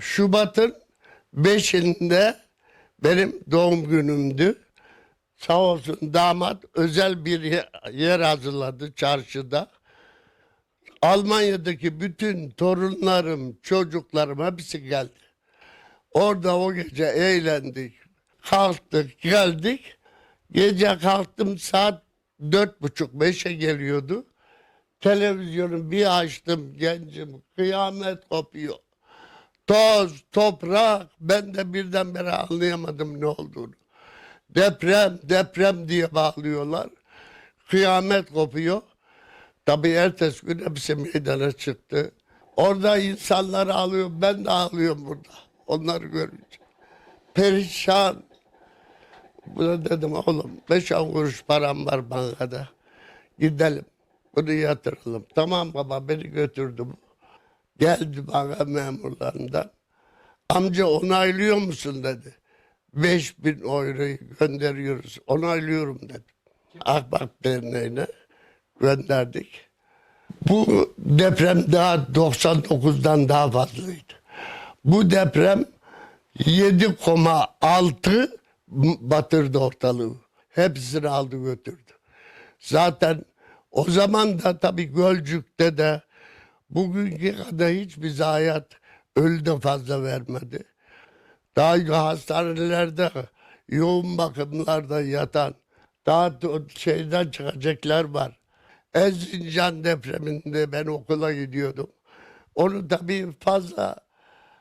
Şubat'ın 5'inde benim doğum günümdü. Sağ olsun damat özel bir ye- yer hazırladı çarşıda. Almanya'daki bütün torunlarım, çocuklarım hepsi geldi. Orada o gece eğlendik. Kalktık, geldik. Gece kalktım saat dört buçuk beşe geliyordu. Televizyonu bir açtım gencim. Kıyamet kopuyor. Toz, toprak. Ben de birdenbire anlayamadım ne olduğunu. Deprem, deprem diye bağlıyorlar. Kıyamet kopuyor. Tabii ertesi gün hepsi meydana çıktı. Orada insanlar ağlıyor. Ben de ağlıyorum burada. Onları görünce. Perişan. Buna dedim oğlum beş on kuruş param var bankada. Gidelim. Bunu yatıralım. Tamam baba beni götürdü bu. Geldi banka memurlarından. Amca onaylıyor musun dedi. 5000 euroyu gönderiyoruz. Onaylıyorum dedim. Akbak Derneği'ne gönderdik. Bu deprem daha 99'dan daha fazlaydı. Bu deprem 7,6 batırdı ortalığı. Hepsini aldı götürdü. Zaten o zaman da tabii Gölcük'te de bugünkü kadar hiçbir zayiat ölü de fazla vermedi. Daha hastanelerde yoğun bakımlarda yatan daha şeyden çıkacaklar var. Erzincan depreminde ben okula gidiyordum. Onu tabii fazla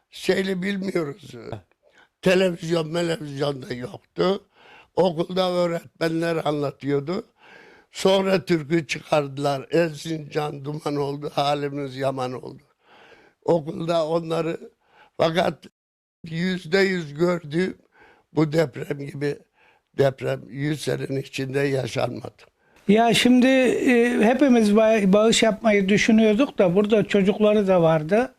şeyle bilmiyoruz. Televizyon, televizyon da yoktu. Okulda öğretmenler anlatıyordu. Sonra türkü çıkardılar. Erzincan duman oldu, halimiz yaman oldu. Okulda onları fakat yüzde yüz gördüğüm bu deprem gibi deprem yüz senenin içinde yaşanmadı. Ya şimdi e, hepimiz ba- bağış yapmayı düşünüyorduk da burada çocukları da vardı.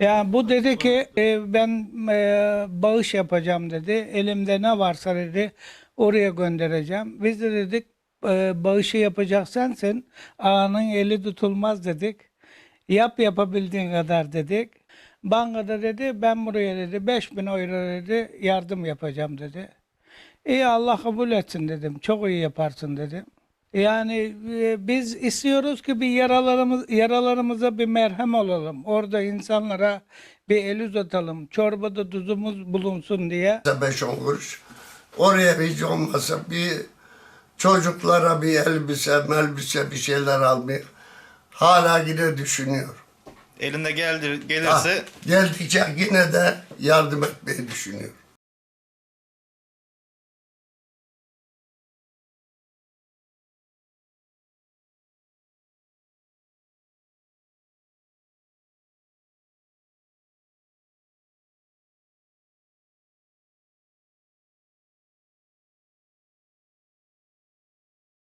Ya bu dedi ki e, ben e, bağış yapacağım dedi. Elimde ne varsa dedi oraya göndereceğim. Biz de dedik e, bağışı yapacak sensin. Ağanın eli tutulmaz dedik. Yap yapabildiğin kadar dedik. Bankada dedi ben buraya dedi 5000 euro dedi yardım yapacağım dedi. İyi Allah kabul etsin dedim. Çok iyi yaparsın dedim. Yani e, biz istiyoruz ki bir yaralarımız yaralarımıza bir merhem olalım. Orada insanlara bir el uzatalım. Çorbada tuzumuz bulunsun diye. Beş on kuruş. Oraya hiç olmasa bir çocuklara bir elbise, melbise bir şeyler almayı hala yine düşünüyor. Elinde geldi, gelirse geldikçe yine de yardım etmeyi düşünüyor.